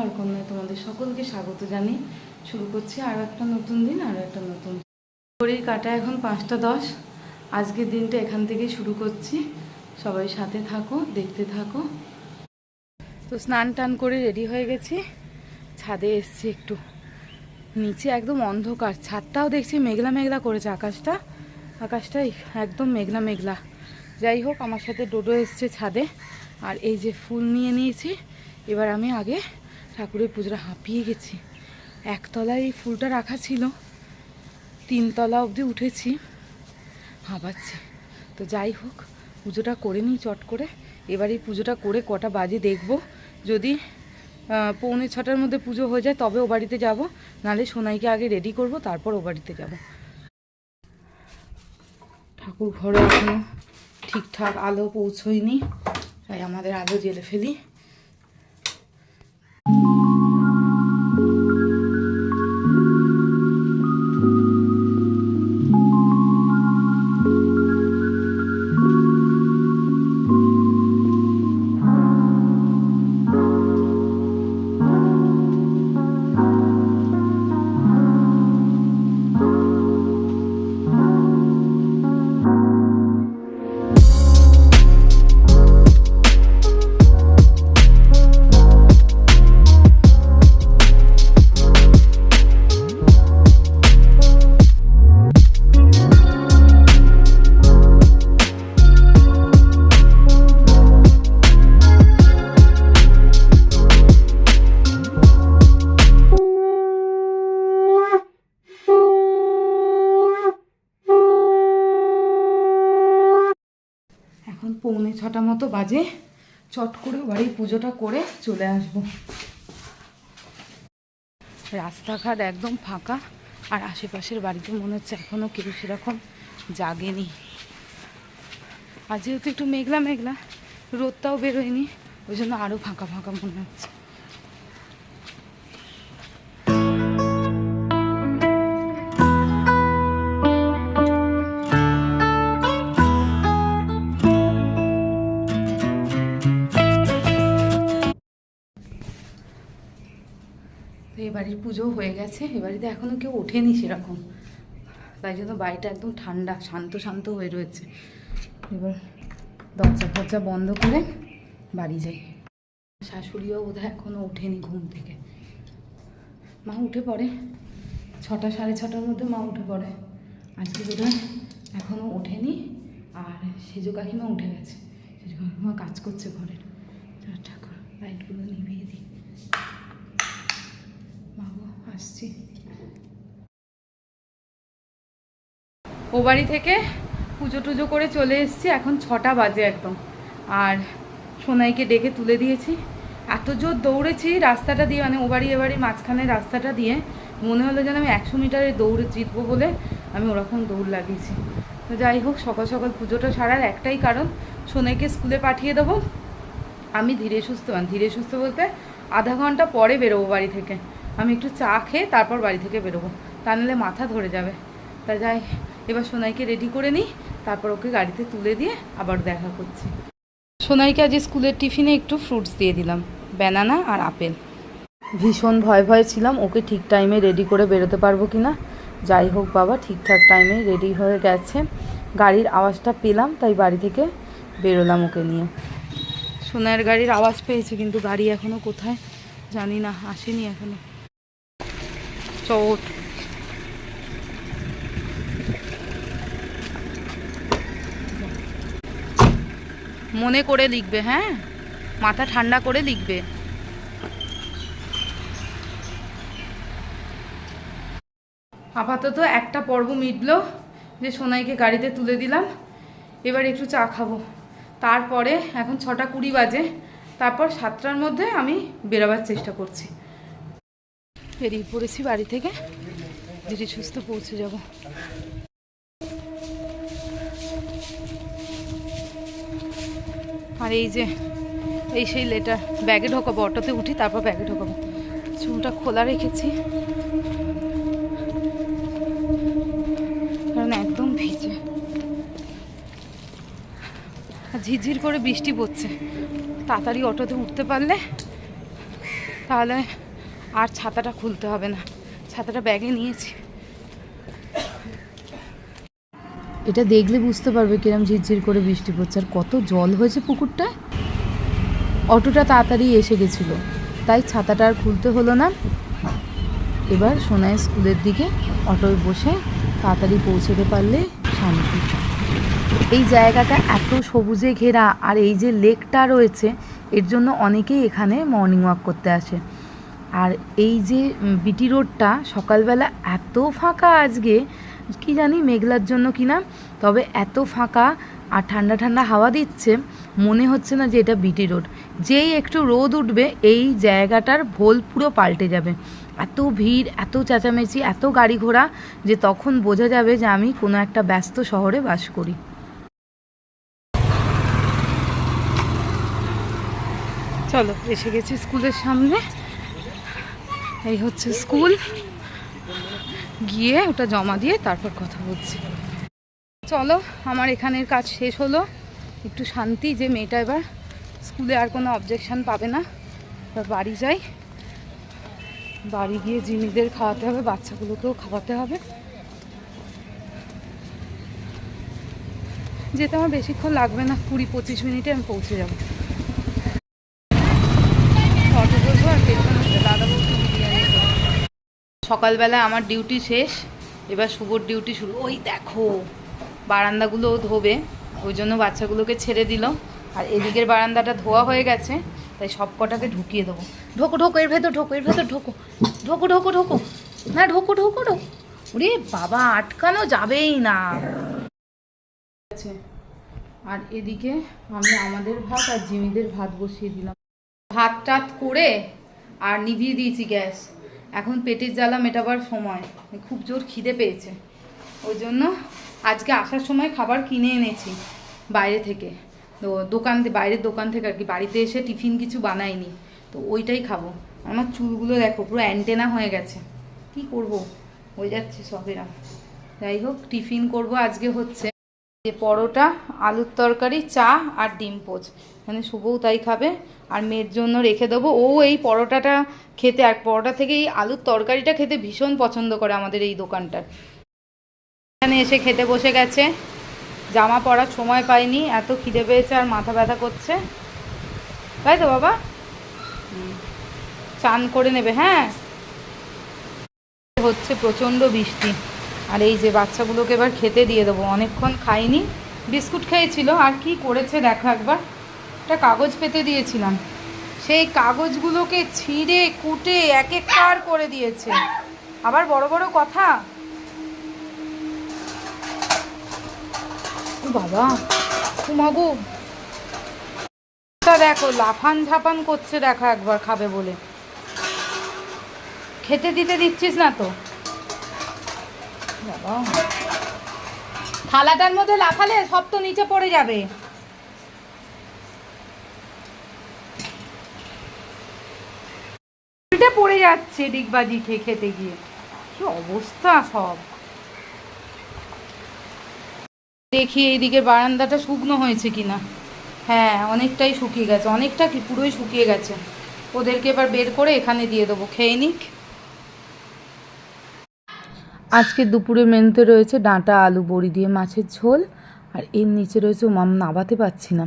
ঘর কন্যায় তোমাদের সকলকে স্বাগত জানি শুরু করছি আরও একটা নতুন দিন, আরও একটা নতুন ঘড়ির কাটা এখন পাঁচটা দশ। আজকের দিনটা এখান থেকেই শুরু করছি। সবাই সাথে থাকো, দেখতে থাকো। তো স্নান টান করে রেডি হয়ে গেছি। ছাদে এসছি একটু। নিচে একদম অন্ধকার। ছাদটাও দেখছি মেঘলা মেঘলা করেছে আকাশটা। আকাশটাই একদম মেঘলা মেঘলা। যাই হোক, আমার সাথে ডোডো এসছে ছাদে। আর এই যে ফুল নিয়ে নিয়েছি। এবার আমি আগে ঠাকুরের পুজোটা হাঁপিয়ে গেছি। একতলায় এই ফুলটা রাখা ছিল। তিনতলা অবধি উঠেছি। হাঁপাচ্ছি। তো যাই হোক, পুজোটা করে নিই চট করে। এবার এই পুজোটা করে কটা বাজে দেখব। যদি পৌনে ছটার মধ্যে পুজো হয়ে যায়, তবে ও বাড়িতে যাব। নাহলে সোনাইকে আগে রেডি করব, তারপর ও বাড়িতে যাব। ঠাকুর ঘরে এখনও ঠিকঠাক আলো পৌঁছয়নি। তাই আমাদের আলো জেলে ফেলি। পৌনে ছটা মতো বাজে। চট করে বাড়ির পুজোটা করে চলে আসব। রাস্তাঘাট একদম ফাঁকা, আর আশেপাশের বাড়িতে মনে হচ্ছে এখনও কেউ সেরকম জাগেনি। আর যেহেতু একটু মেঘলা মেঘলা রোদটাও বেরোয়নি, ওই জন্য আরও ফাঁকা ফাঁকা মনে হচ্ছে। বাড়ির পুজো হয়ে গেছে, এ বাড়িতে এখনও কেউ ওঠেনি সেরকম। তাই জন্য বাড়িটা একদম ঠান্ডা, শান্ত শান্ত হয়ে রয়েছে। এবার দরজা ফরজা বন্ধ করে বাড়ি যাই। শাশুড়িও বোধহয় এখনও ওঠেনি ঘুম থেকে। মা উঠে পড়ে। ছটা, সাড়ে ছটার মধ্যে মা উঠে পড়ে। আজকে বোধহয় এখনও ওঠেনি। আর সেজো কাকিমা উঠে গেছে। সেজো কাকিমা কাজ করছে ঘরের। ঠাকুর লাইটগুলো নিভিয়ে দিই। আসছি। ও বাড়ি থেকে পুজো টুজো করে চলে এসেছি, এখন ছটা বাজে একদম। আর সোনাইকে ডেকে তুলে দিয়েছি। এত জোর দৌড়েছি রাস্তাটা দিয়ে মানে ও বাড়ি এ মাঝখানে রাস্তাটা দিয়ে। মনে হলো যেন আমি একশো মিটারে দৌড়ে জিতবো বলে আমি ওরকম দৌড় লাগিয়েছি। তো যাই হোক, সকাল সকাল পুজোটা সারার একটাই কারণ, সোনাইকে স্কুলে পাঠিয়ে দেবো। আমি ধীরে সুস্থ ধীরে সুস্থ বলতে আধা ঘণ্টা পরে বেরোবো বাড়ি থেকে। আমি একটু চা খেয়ে তারপর বাড়ি থেকে বেরোবো। তা নাহলে মাথা ধরে যাবে। তা যাই, এবার সোনাইকে রেডি করে নিই, তারপর ওকে গাড়িতে তুলে দিয়ে আবার দেখা করছি। সোনাইকে আজ স্কুলের টিফিনে একটু ফ্রুটস দিয়ে দিলাম ব্যানানা আর আপেল। ভীষণ ভয় ভয় ছিলাম, ওকে ঠিক টাইমে রেডি করে বেরোতে পারব কি না যাই হোক বাবা, ঠিকঠাক টাইমে রেডি হয়ে গেছে। গাড়ির আওয়াজটা পেলাম, তাই বাড়ি থেকে বেরোলাম ওকে নিয়ে। সোনার গাড়ির আওয়াজ পেয়েছে, কিন্তু গাড়ি এখনও কোথায়? জানি না, আসেনি এখনও। চোট মনে করে লিখবে হ্যাঁ? মাথা ঠান্ডা করে লিখবে। আপাতত একটা পর্ব মিটলো, যে সোনাইকে গাড়িতে তুলে দিলাম। এবার একটু চা খাব। তারপরে এখন ছটা কুড়ি বাজে, তারপর সাতটার মধ্যে আমি বেরোবার চেষ্টা করছি। বেরিয়ে পড়েছি বাড়ি থেকে। ধীরে সুস্থ পৌঁছে যাব। আর এই যে, এই সেই লেটার, ব্যাগে ঢোকাবো, অটোতে উঠি, তারপর ব্যাগে ঢোকাবো। চুলটা খোলা রেখেছি। কারণ একদম ভিজে। ঝিরঝির করে বৃষ্টি পড়ছে। তাড়াতাড়ি অটোতে উঠতে পারলে তাহলে আর ছাতাটা খুলতে হবে না। ছাতাটা ব্যাগে নিয়েছি। এটা দেখলে বুঝতে পারবে কিরম ঝিরঝির করে বৃষ্টি পড়ছে। আর কত জল হয়েছে পুকুরটায় অটোটা তাড়াতাড়ি এসে গেছিল। তাই ছাতাটা আর খুলতে হলো না। এবার সোনায় স্কুলের দিকে অটোয় বসে তাড়াতাড়ি পৌঁছতে পারলে শান্তি। এই জায়গাটা এত সবুজে ঘেরা, আর এই যে লেকটা রয়েছে, এর জন্য অনেকেই এখানে মর্নিং ওয়াক করতে আসে। আর এই যে বিটি রোডটা সকালবেলা এত ফাঁকা আজকে, কি জানি মেঘলার জন্য কি না, তবে এত ফাঁকা আর ঠান্ডা ঠান্ডা হাওয়া দিচ্ছে, মনে হচ্ছে না যে এটা বিটি রোড। যেই একটু রোদ উঠবে, এই জায়গাটার ভোল পুরো পাল্টে যাবে। এত ভিড়, এত চেঁচামেচি, এত গাড়ি ঘোড়া যে তখন বোঝা যাবে যে আমি কোনো একটা ব্যস্ত শহরে বাস করি। চলো, এসে গেছি স্কুলের সামনে। এই হচ্ছে স্কুল। গিয়ে ওটা জমা দিয়ে তারপর কথা বলছি। চলো, আমার এখানের কাজ শেষ হলো। একটু শান্তি যে মেয়েটা এবার স্কুলে আর কোনো অবজেকশন পাবে না। এবার বাড়ি যাই। বাড়ি গিয়ে জিমিদের খাওয়াতে হবে, বাচ্চাগুলোকেও খাওয়াতে হবে। যেতে আমার বেশিক্ষণ লাগবে না, কুড়ি পঁচিশ মিনিটে আমি পৌঁছে যাব অটো করব আর পেছনে হচ্ছে দাদা বৌদি বিরিয়ানি করব। সকালবেলা আমার ডিউটি শেষ, এবার শুভর ডিউটি শুরু। ওই দেখো, বারান্দাগুলো ধোবে, ওই জন্য বাচ্চাগুলোকে ছেড়ে দিল। আর এদিকের বারান্দাটা ধোয়া হয়ে গেছে, তাই সব কটাকে ঢুকিয়ে দেবো। ঢোকো ঢোকো, এর ভেতর ঢোকো, এর ভেতর ঢোকো ঢোকো ঢোকো ঢোকো। না ঢোকো ঢোকো ঢোকো। ওরে বাবা, আটকানো যাবেই না। আছে আর এদিকে আমি আমাদের ভাত আর জিমিদের ভাত বসিয়ে দিলাম। ভাত টাত করে আর নিভিয়ে দিয়েছি গ্যাস। এখন পেটের জ্বালা মেটাবার সময়। খুব জোর খিদে পেয়েছে। ওই জন্য আজকে আসার সময় খাবার কিনে এনেছি বাইরে থেকে। তো দোকান বাইরের দোকান থেকে আর কি, বাড়িতে এসে টিফিন কিছু বানাইনি। তো ওইটাই খাব। আমার চুলগুলো দেখো, পুরো অ্যান্টেনা হয়ে গেছে। কি করব? হয়ে যাচ্ছে সবেরা যাই হোক, টিফিন করব আজকে হচ্ছে যে পরোটা, আলুর তরকারি, চা আর ডিম পোচ। এখানে শুভও তাই খাবে, আর মেয়ের জন্য রেখে দেবো। ও এই পরোটাটা খেতে, আর পরোটা থেকে এই আলুর তরকারিটা খেতে ভীষণ পছন্দ করে আমাদের এই দোকানটার। এখানে এসে খেতে বসে গেছে। জামা পরার সময় পাইনি, এত খিদে পেয়েছে আর মাথা ব্যথা করছে। তাই তো বাবা? চান করে নেবে হ্যাঁ? হচ্ছে প্রচণ্ড বৃষ্টি। আর এই যে বাচ্চাগুলোকে এবার খেতে দিয়ে দেবো। অনেকক্ষণ খাইনি, বিস্কুট খেয়েছিল। আর কি করেছে, দেখো একবার। একটা কাগজ পেতে দিয়েছিলাম। সেই কাগজগুলোকে ছিঁড়ে, কুটে এক এক কার করে দিয়েছে। আবার বড় বড় কথা। বাবা ঘুমাবো দেখো, লাফান ঝাপান করছে দেখো একবার খাবে বলে। খেতে দিতে দিচ্ছিস না তো? বাবা। থালাটার মধ্যে লাফালে সব তো নিচে পড়ে যাবে উল্টে পড়ে যাচ্ছে ডিগবাজি খেয়ে খেতে গিয়ে। কি অবস্থা সব? দেখি এইদিকে বারান্দাটা শুকনো হয়েছে কিনা। হ্যাঁ অনেকটাই শুকিয়ে গেছে। অনেকটা কি পুরোই শুকিয়ে গেছে। ওদেরকে এবার বের করে এখানে দিয়ে দেবো। খেয়ে নিক। আজকে দুপুরে মেনুতে রয়েছে ডাঁটা, আলু, বড়ি দিয়ে মাছের ঝোল। আর এর নিচে রয়েছে মাম, নাবাতে পাচ্ছি না।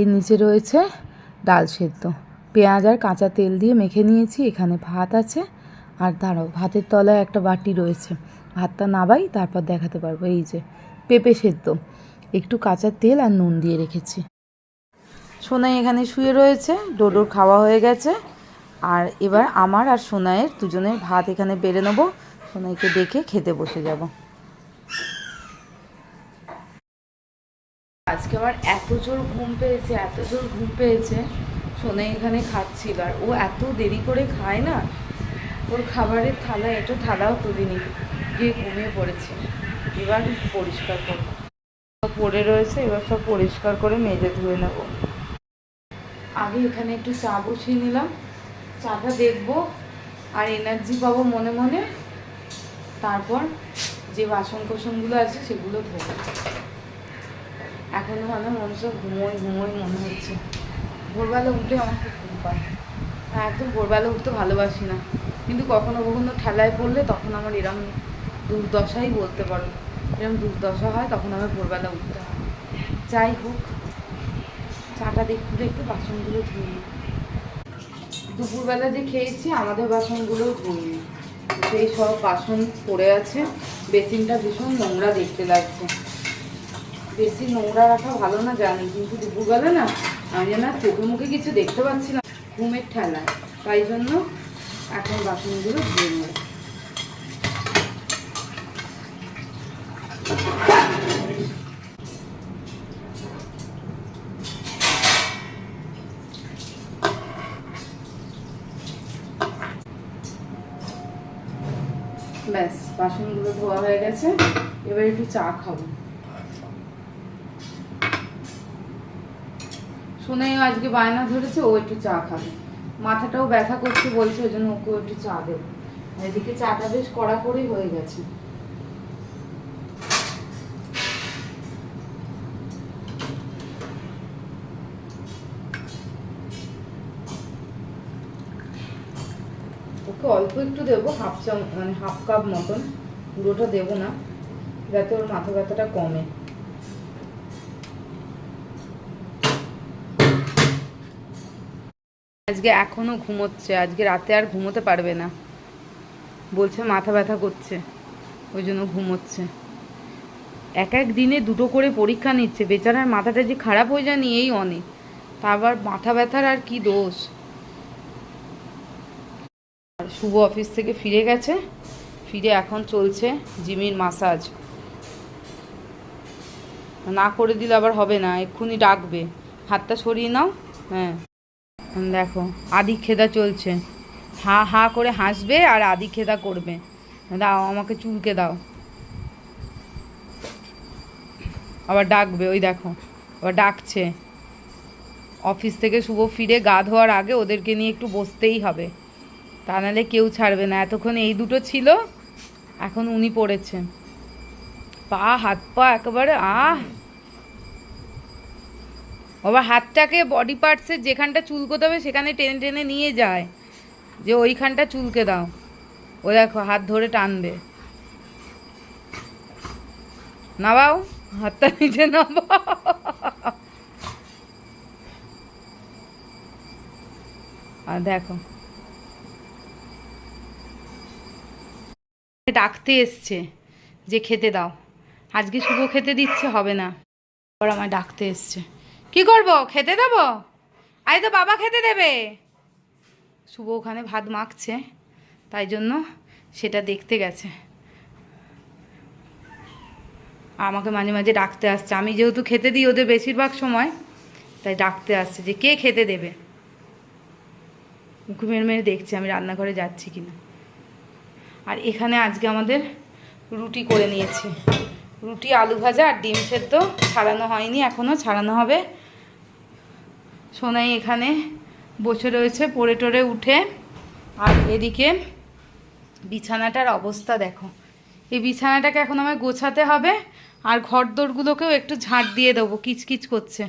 এর নিচে রয়েছে ডাল সেদ্ধ। পেঁয়াজ আর কাঁচা তেল দিয়ে মেখে নিয়েছি, এখানে ভাত আছে। আর দাঁড়াও, ভাতের তলায় একটা বাটি রয়েছে। ভাতটা নাবাই, তারপর দেখাতে পারব। এই যে, পেঁপে সেদ্ধ। একটু কাঁচা তেল আর নুন দিয়ে রেখেছি। সোনাই এখানে শুয়ে রয়েছে, ডোডোর খাওয়া হয়ে গেছে। আর এবার আমার আর সোনাইয়ের দুজনের ভাত এখানে বেড়ে নেব। সোনাইকে ডেকে খেতে বসে যাব। আজকে আমার এত জোর ঘুম পেয়েছে, এত জোর ঘুম পেয়েছে। সোনাই এখানে খাচ্ছিল। আর ও এত দেরি করে খায় না, ওর খাবারের থালা এটা থালাও তুলিনি, গিয়ে ঘুমিয়ে পড়েছে। এবার পরিষ্কার করব। পড়ে রয়েছে, এবার সব পরিষ্কার করে মেজে ধুয়ে নেব। আগে এখানে একটু চা বসিয়ে নিলাম। চাটা দেখব, আর এনার্জি পাবো মনে মনে। তারপর যে বাসন কোসনগুলো আছে সেগুলো ধোবো। এখনও মানে মনে সব ঘুমোয় ঘুমোই মনে হচ্ছে। ভোরবেলা উঠে আমার খুব ঘুম পায়। একদম ভোরবেলা উঠতে ভালোবাসি না। কিন্তু কখনো কখনো ঠেলায় পড়লে তখন আমার এরম দুর্দশাই বলতে পারো। এরম দুর্দশা হয়, তখন আমার ভোরবেলা উঠতে হয়। যাই হোক, চাটা দেখতে দেখতে বাসনগুলো ধুই। দুপুরবেলা যে খেয়েছি, আমাদের বাসনগুলোও ধুইনি সেই সব বাসন পড়ে আছে। বেসিনটা ভীষণ নোংরা দেখতে লাগছে। বেশি নোংরা রাখা ভালো না জানি, কিন্তু দুপুরবেলা না আমি যেন চোখে মুখে কিছু দেখতে পাচ্ছি না। ঘুমের ঠেলা। তাই জন্য এখন বাসনগুলো ধুয়ে নেব। ব্যাস, বাসনগুলো ধোয়া হয়ে গেছে। এবার একটু চা খাব। শুনেও আজকে বায়না ধরেছে, ও একটু চা খাবে। মাথাটাও ব্যথা করছে, বলছে ওই জন্য ওকেও একটু চা দেবো। এদিকে চাটা বেশ কড়া করেই হয়ে গেছে। ওকে অল্প একটু দেবো, হাফ চাম মানে হাফ কাপ মতন। পুরোটা দেবো না, যাতে ওর মাথা ব্যথাটা কমে। আজকে এখনও ঘুমোচ্ছে, আজকে রাতে আর ঘুমোতে পারবে না। বলছে মাথা ব্যথা করছে, ওই জন্য ঘুমোচ্ছে। এক এক দিনে দুটো করে পরীক্ষা নিচ্ছে, বেচারার মাথাটা যে খারাপ হয়ে যায়নি এই অনেক। তা আবার মাথা ব্যথার আর কি দোষ? আর শুভ অফিস থেকে ফিরে গেছে, ফিরে এখন চলছে জিমির মাসাজ। না করে দিলে আবার হবে না, এক্ষুনি ডাকবে। হাতটা সরিয়ে নাও হ্যাঁ। দেখো আদি খেদা চলছে। হা হা করে হাসবে আর আদি খেদা করবে। দাও, আমাকে চুলকে দাও। আবার ডাকবে, ওই দেখো, আবার ডাকছে। অফিস থেকে শুভ ফিরে গা ধোয়ার আগে ওদেরকে নিয়ে একটু বসতেই হবে। তা নাহলে কেউ ছাড়বে না। এতক্ষণ এই দুটো ছিল, এখন উনি পড়েছেন। পা, হাত পা একেবারে, আহ! আবার হাতটাকে বডি পার্টসের যেখানটা চুলকোতে হবে সেখানে টেনে টেনে নিয়ে যায়। যে ওইখানটা চুলকে দাও। ও দেখো, হাত ধরে টানবে। নাবাও হাতটা নিচে নাবাও আর দেখো। ডাকতে এসছে যে খেতে দাও। আজকে শুভ খেতে দিচ্ছে, হবে না। আবার আমায় ডাকতে এসছে। কি করব? খেতে দেবো? আই তো বাবা খেতে দেবে। শুভ ওখানে ভাত মাখছে, তাই জন্য সেটা দেখতে গেছে। আমাকে মাঝে মাঝে ডাকতে আসছে। আমি যেহেতু খেতে দিই ওদের বেশিরভাগ সময়, তাই ডাকতে আসছে যে, কে খেতে দেবে? মুখ মেরে মেরে দেখছে, আমি রান্নাঘরে যাচ্ছি কিনা। আর এখানে আজকে আমাদের রুটি করে নিয়েছি। রুটি, আলু ভাজা আর ডিম সেদ্ধ ছাড়ানো হয়নি এখনও ছাড়ানো হবে। সোনাই এখানে বসে রয়েছে, পড়ে টরে উঠে। আর এদিকে বিছানাটার অবস্থা দেখো। এই বিছানাটাকে এখন আমায় গোছাতে হবে, আর ঘর দোরগুলোকেও একটু ঝাঁট দিয়ে দেবো, কিচকিচ করছে।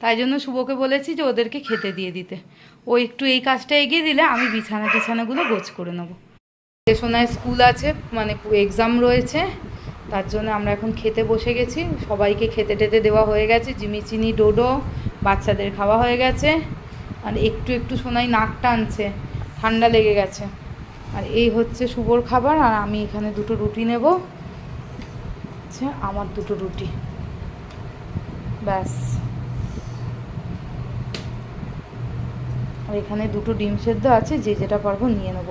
তাই জন্য শুভকে বলেছি যে ওদেরকে খেতে দিয়ে দিতে। ও একটু এই কাজটা এগিয়ে দিলে আমি বিছানা টিছানাগুলো গোছ করে নেব। সোনায় স্কুল আছে মানে এক্সাম রয়েছে, তার জন্য আমরা এখন খেতে বসে গেছি। সবাইকে খেতে টেতে দেওয়া হয়ে গেছে, জিমিচিনি, ডোডো বাচ্চাদের খাওয়া হয়ে গেছে। আর একটু একটু সোনাই নাক টানছে, ঠান্ডা লেগে গেছে। আর এই হচ্ছে শুভর খাবার, আর আমি এখানে দুটো রুটি নেব। হচ্ছে আমার দুটো রুটি। ব্যাস। আর এখানে দুটো ডিম সেদ্ধ আছে, যে যেটা পারব নিয়ে নেব।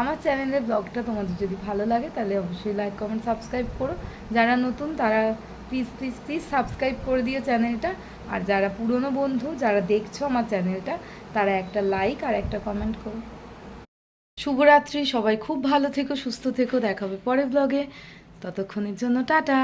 আমার চ্যানেলের ব্লগটা তোমাদের যদি ভালো লাগে, তাহলে অবশ্যই লাইক কমেন্ট সাবস্ক্রাইব করো। যারা নতুন, তারা প্লিজ প্লিজ প্লিজ সাবস্ক্রাইব করে দিও চ্যানেলটা আর যারা পুরনো বন্ধু, যারা দেখছ আমার চ্যানেলটা তারা একটা লাইক আর একটা কমেন্ট করো। শুভরাত্রি, সবাই খুব ভালো থেকো, সুস্থ থেকো দেখাবে পরের ব্লগে ততক্ষণের জন্য টাটা।